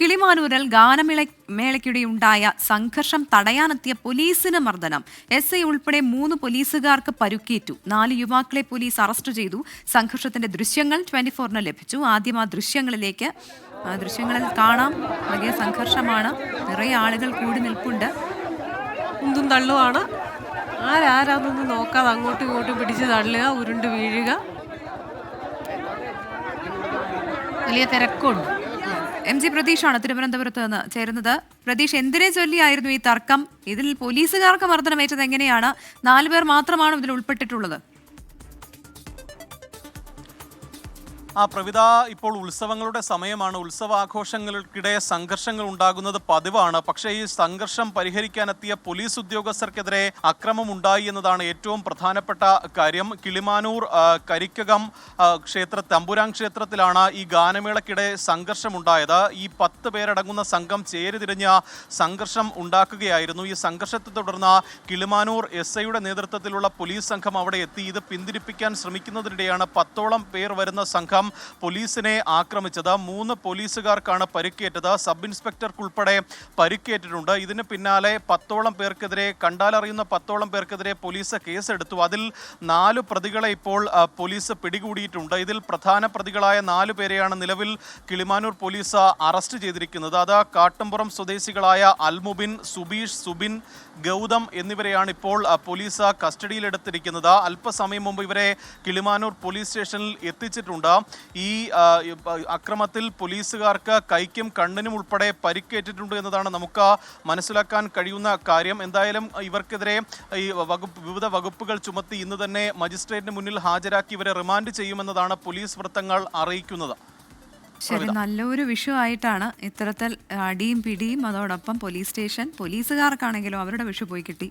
കിളിമാനൂരിൽ ഗാനമേള മേളയ്ക്കിടെ ഉണ്ടായ സംഘർഷം തടയാനെത്തിയ പോലീസിന് മർദ്ദനം. എസ് ഐ ഉൾപ്പെടെ മൂന്ന് പോലീസുകാർക്ക് പരുക്കേറ്റു. നാല് യുവാക്കളെ പോലീസ് അറസ്റ്റ് ചെയ്തു. സംഘർഷത്തിന്റെ ദൃശ്യങ്ങൾ ട്വന്റി ഫോറിന് ലഭിച്ചു. ആദ്യം ആ ദൃശ്യങ്ങളിലേക്ക് ദൃശ്യങ്ങളിൽ കാണാം. വലിയ സംഘർഷമാണ്. നിറയെ ആളുകൾ കൂടി നിൽപ്പുണ്ട്. ഉന്തും തള്ളുമാണ്. ആരാരാന്നൊന്നും നോക്കാതെ അങ്ങോട്ടും ഇങ്ങോട്ടും പിടിച്ച് തള്ളുക ഉരുണ്ട് വീഴുക. വലിയ തിരക്കുണ്ട്. എം ജി പ്രതീഷാണ് തിരുവനന്തപുരത്ത് നിന്ന് ചേരുന്നത്. പ്രതീഷ് എന്തിനെ ചൊല്ലിയായിരുന്നു ഈ തർക്കം? ഇതിൽ പോലീസുകാർക്ക് മർദ്ദനമേറ്റത് എങ്ങനെയാണ്? നാലുപേർ മാത്രമാണ് ഇതിൽ ഉൾപ്പെട്ടിട്ടുള്ളത്? ആ പ്രവിത ഇപ്പോൾ ഉത്സവങ്ങളുടെ സമയമാണ്. ഉത്സവാഘോഷങ്ങൾക്കിടെ സംഘർഷങ്ങൾ ഉണ്ടാകുന്നത് പതിവാണ്. പക്ഷേ ഈ സംഘർഷം പരിഹരിക്കാനെത്തിയ പോലീസ് ഉദ്യോഗസ്ഥർക്കെതിരെ അക്രമം ഉണ്ടായി എന്നതാണ് ഏറ്റവും പ്രധാനപ്പെട്ട കാര്യം. കിളിമാനൂർ കരിക്കകം ക്ഷേത്ര തമ്പുരാൻ ക്ഷേത്രത്തിലാണ് ഈ ഗാനമേളക്കിടെ സംഘർഷമുണ്ടായത്. ഈ പത്ത് പേരടങ്ങുന്ന സംഘം ചേരുതിരിഞ്ഞ സംഘർഷം ഉണ്ടാക്കുകയായിരുന്നു. ഈ സംഘർഷത്തെ തുടർന്ന് കിളിമാനൂർ എസ് ഐയുടെ നേതൃത്വത്തിലുള്ള പോലീസ് സംഘം അവിടെ എത്തി. ഇത് പിന്തിരിപ്പിക്കാൻ ശ്രമിക്കുന്നതിനിടെയാണ് പത്തോളം പേർ വരുന്ന സംഘം പോലീസിനെ ആക്രമിച്ചത്. മൂന്ന് പോലീസുകാർക്കാണ് പരിക്കേറ്റത്. സബ് ഇൻസ്പെക്ടർക്കുൾപ്പെടെ പരിക്കേറ്റിട്ടുണ്ട്. ഇതിന് പിന്നാലെ പത്തോളം പേർക്കെതിരെ കണ്ടാലറിയുന്ന പത്തോളം പേർക്കെതിരെ പോലീസ് കേസെടുത്തു. അതിൽ നാല് പ്രതികളെ ഇപ്പോൾ പോലീസ് പിടികൂടിയിട്ടുണ്ട്. ഇതിൽ പ്രധാന പ്രതികളായ നാല് പേരെയാണ് നിലവിൽ കിളിമാനൂർ പോലീസ് അറസ്റ്റ് ചെയ്തിരിക്കുന്നത്. അത് കാട്ടുംപുറം സ്വദേശികളായ അൽമുബിൻ സുബീഷ് സുബിൻ ഗൗതം എന്നിവരെയാണ് ഇപ്പോൾ പോലീസ് കസ്റ്റഡിയിലെടുത്തിരിക്കുന്നത്. അല്പസമയം മുമ്പ് ഇവരെ കിളിമാനൂർ പോലീസ് സ്റ്റേഷനിൽ എത്തിച്ചിട്ടുണ്ട്. ഈ അക്രമത്തിൽ പോലീസുകാർക്ക് കൈക്കും കണ്ണിനും ഉൾപ്പെടെ പരിക്കേറ്റിട്ടുണ്ട് എന്നതാണ് നമുക്ക് മനസ്സിലാക്കാൻ കഴിയുന്ന കാര്യം. എന്തായാലും ഇവർക്കെതിരെ ഈ വകുപ്പ് വിവിധ വകുപ്പുകൾ ചുമത്തി ഇന്ന് തന്നെ മജിസ്ട്രേറ്റിന് മുന്നിൽ ഹാജരാക്കി ഇവരെ റിമാൻഡ് ചെയ്യുമെന്നതാണ് പോലീസ് വൃത്തങ്ങൾ അറിയിക്കുന്നത്. ശരി നല്ലൊരു വിഷു ആയിട്ടാണ് ഇത്തരത്തിൽ അടിയും പിടിയും അതോടൊപ്പം പോലീസ് സ്റ്റേഷൻ പോലീസുകാർക്കാണെങ്കിലും അവരുടെ വിഷു പോയി കിട്ടി.